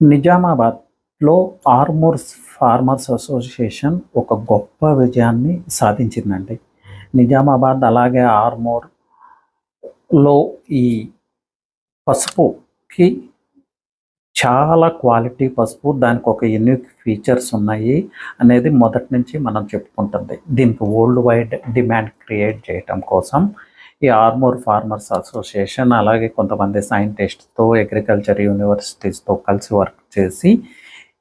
నిజామాబాద్లో ఆర్మోర్స్ farmers association ఒక గొప్ప విజయాన్ని సాధించిందండి. నిజామాబాద్ అలాగే ఆర్మూర్లో ఈ పసుపుకి చాలా క్వాలిటీ పసుపు దానికి ఒక యూనిక్ ఫీచర్స్ ఉన్నాయి అనేది మొదటి నుంచి మనం చెప్పుకుంటుంది. దీనికి వరల్డ్ వైడ్ డిమాండ్ క్రియేట్ చేయటం కోసం ఈ ఆర్మూర్ ఫార్మర్స్ అసోసియేషన్ అలాగే కొంతమంది సైంటిస్ట్తో అగ్రికల్చర్ యూనివర్సిటీస్తో కలిసి వర్క్ చేసి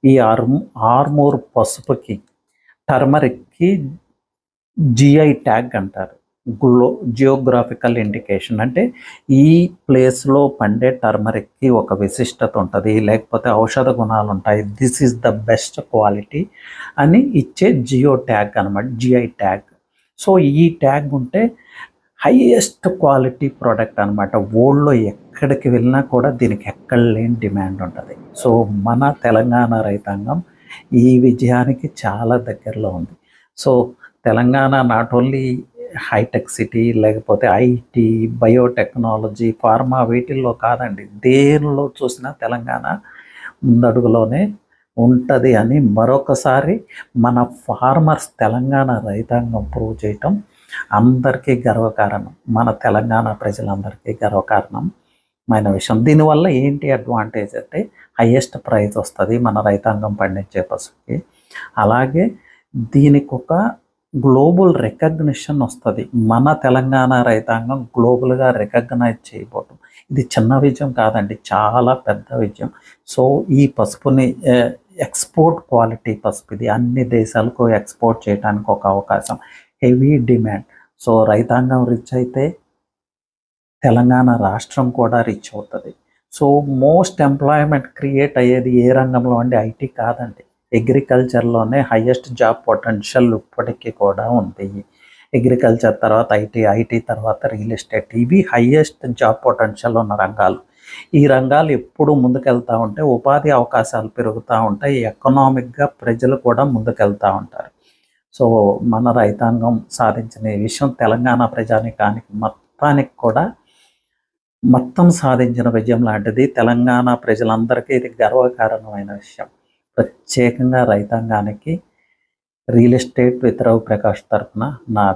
ఈ ఆర్మ్ ఆర్మూర్ పసుపుకి టర్మరిక్కి జిఐ ట్యాగ్ అంటారు. గ్లో జియోగ్రాఫికల్ ఇండికేషన్ అంటే ఈ ప్లేస్లో పండే టర్మరిక్కి ఒక విశిష్టత ఉంటుంది. లేకపోతే ఔషధ గుణాలు ఉంటాయి. This is the best quality అని ఇచ్చే జియో ట్యాగ్ అనమాట జిఐ ట్యాగ్. సో ఈ ట్యాగ్ ఉంటే హైయెస్ట్ క్వాలిటీ ప్రోడక్ట్ అనమాట వరల్డ్లో ఎక్కడికి వెళ్ళినా కూడా దీనికి ఎక్కడ లేని డిమాండ్ ఉంటుంది. సో మన తెలంగాణ రైతాంగం ఈ విజయానికి చాలా దగ్గరలో ఉంది. So Telangana not only hitech city లేకపోతే ఐటీ బయోటెక్నాలజీ ఫార్మా వీటిల్లో కాదండి. దేనిలో చూసినా తెలంగాణ ముందడుగులోనే ఉంటుంది అని మరొకసారి మన ఫార్మర్స్ తెలంగాణ రైతాంగం ప్రూవ్ చేయటం అందరికీ గర్వకారణం మన తెలంగాణ ప్రజలందరికీ గర్వకారణమైన విషయం. దీనివల్ల ఏంటి అడ్వాంటేజ్ అంటే హయ్యెస్ట్ ప్రైజ్ వస్తుంది మన రైతాంగం పండించే పసుపుకి అలాగే దీనికి ఒక గ్లోబల్ రికగ్నిషన్ వస్తుంది. మన తెలంగాణ రైతాంగం గ్లోబల్గా రికగ్నైజ్ చేయబోవటం ఇది చిన్న విజయం కాదండి చాలా పెద్ద విజయం. సో ఈ పసుపుని ఎక్స్పోర్ట్ క్వాలిటీ పసుపు ఇది అన్ని దేశాలకు ఎక్స్పోర్ట్ చేయడానికి ఒక అవకాశం. Heavy demand. సో రైతాంగం రిచ్ అయితే తెలంగాణ రాష్ట్రం కూడా రిచ్ అవుతుంది. సో మోస్ట్ ఎంప్లాయ్మెంట్ క్రియేట్ అయ్యేది ఏ రంగంలో అండి? ఐటీ కాదండి. అగ్రికల్చర్లోనే హయ్యెస్ట్ జాబ్ పొటెన్షియల్ ఇప్పటికీ కూడా ఉంది. అగ్రికల్చర్ తర్వాత ఐటీ ఐటీ తర్వాత రియల్ ఎస్టేట్ ఇవి హయ్యెస్ట్ జాబ్ పొటెన్షియల్ ఉన్న రంగాలు. ఈ రంగాలు ఎప్పుడు ముందుకెళ్తూ ఉంటే ఉపాధి అవకాశాలు పెరుగుతూ ఉంటాయి ఎకనామిక్గా ప్రజలు కూడా ముందుకెళ్తూ ఉంటారు. సో మన రైతాంగం సాధించిన విషయం తెలంగాణ ప్రజానికానికి మొత్తానికి కూడా మొత్తం సాధించిన విజయం లాంటిది. తెలంగాణ ప్రజలందరికీ ఇది గర్వకారణమైన విషయం. ప్రత్యేకంగా రైతాంగానికి రియల్ ఎస్టేట్ వితరావు ప్రకాష్ తరఫున నా